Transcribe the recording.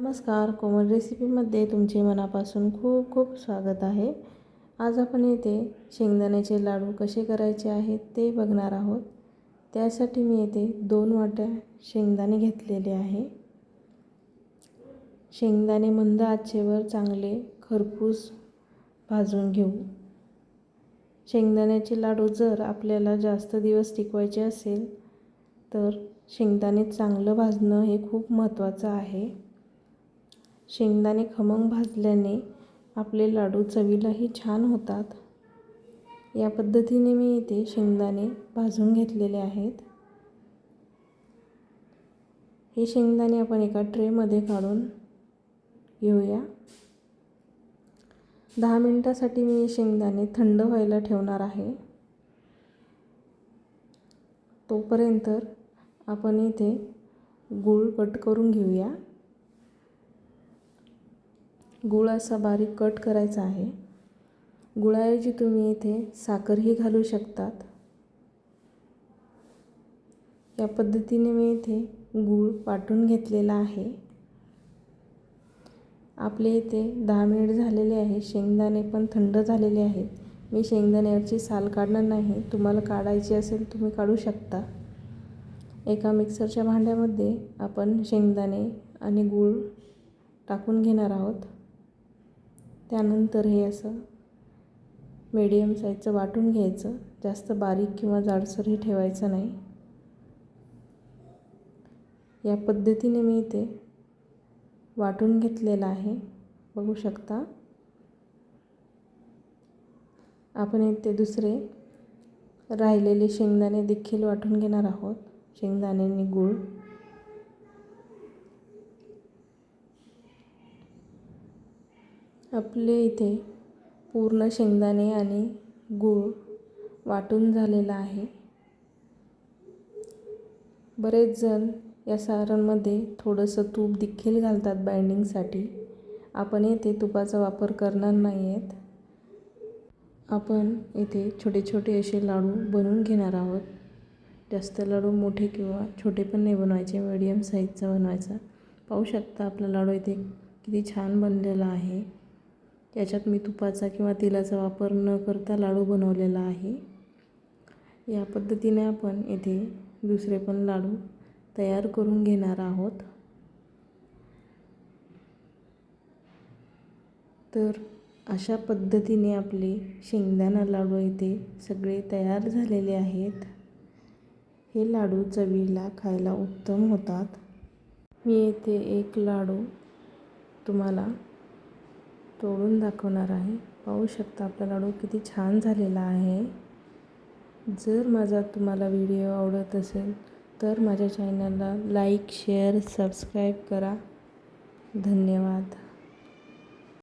नमस्कार कोमल रेसिपीमध्ये तुमचे मनापासून खूप खूप स्वागत आहे. आज आपण येथे शेंगदाण्याचे लाडू कसे करायचे आहेत ते बघणार आहोत. त्यासाठी मी येथे दोन वाट्या शेंगदाणे घेतलेले आहे. शेंगदाणे मंद आचेवर चांगले खरपूस भाजून घेऊ. शेंगदाण्याचे लाडू जर आपल्याला जास्त दिवस टिकवायचे असेल तर शेंगदाणे चांगलं भाजणं हे खूप महत्त्वाचं आहे. शेंगदाणे खमंग भाजल्याने आपले लाडू चवीलाही छान होतात. या पद्धतीने मी इथे शेंगदाणे भाजून घेतलेले आहेत. हे शेंगदाणे आपण एका ट्रेमध्ये काढून घेऊया. दहा मिनटासाठी मी शेंगदाणे थंड व्हायला ठेवणार आहे. तोपर्यंत आपण इथे गूळ कट करून घेऊया. गूळ असा बारीक कट करायचा आहे. गुळाऐवजी तुम्ही इथे साखरही घालू शकतात. या पद्धतीने मी इथे गूळ वाटून घेतलेला आहे. आपले इथे दहा मिनिट झालेले आहे. शेंगदाणे पण थंड झालेले आहेत. मी शेंगदाण्यावरची साल काढणार नाही. तुम्हाला काढायची असेल तुम्ही काढू शकता. एका मिक्सरच्या भांड्यामध्ये आपण शेंगदाणे आणि गूळ टाकून घेणार आहोत. त्यानंतर हे असं मीडियम साईजचं वाटून घ्यायचं. जास्त बारीक किंवा जाडसरही ठेवायचं नाही. या पद्धतीने मी इथे वाटून घेतलेलं आहे. बघू शकता. आपण इथे दुसरे राहिलेले शेंगदाणे देखील वाटून घेणार आहोत. शेंगदाणे आणि गूळ आपले इथे पूर्ण शेंगदाणे आणि गूळ वाटून झालेला आहे. बरेच जण या सारणमध्ये थोडंसं तूप देखील घालतात बाइंडिंगसाठी. आपण येथे तुपाचा वापर करणार नाही आहेत. आपण येथे छोटे छोटे असे लाडू बनवून घेणार आहोत. जास्त लाडू मोठे किंवा छोटे पण नाही बनवायचे मिडियम साईजचा बनवायचा. पाहू शकता आपला लाडू इथे किती छान बनलेला आहे. याच्यात मी तुपाचा किंवा तेलाचा वापर न करता लाडू बनवलेला आहे. या पद्धतीने आपण येथे दुसरे पण लाडू तयार करून घेणार आहोत. तर अशा पद्धतीने आपले शेंगदाणा लाडू इथे सगळे तयार झालेले आहेत. हे लाडू चवीला खायला उत्तम होतात. मी येथे एक लाडू तुम्हाला तोडून दाखवणार आहे. पाहू शकता आपला लाडू किती छान झालेला आहे. जर माझा तुम्हाला व्हिडिओ आवडत असेल तर माझ्या चॅनलला लाईक शेअर सबस्क्राईब करा. धन्यवाद.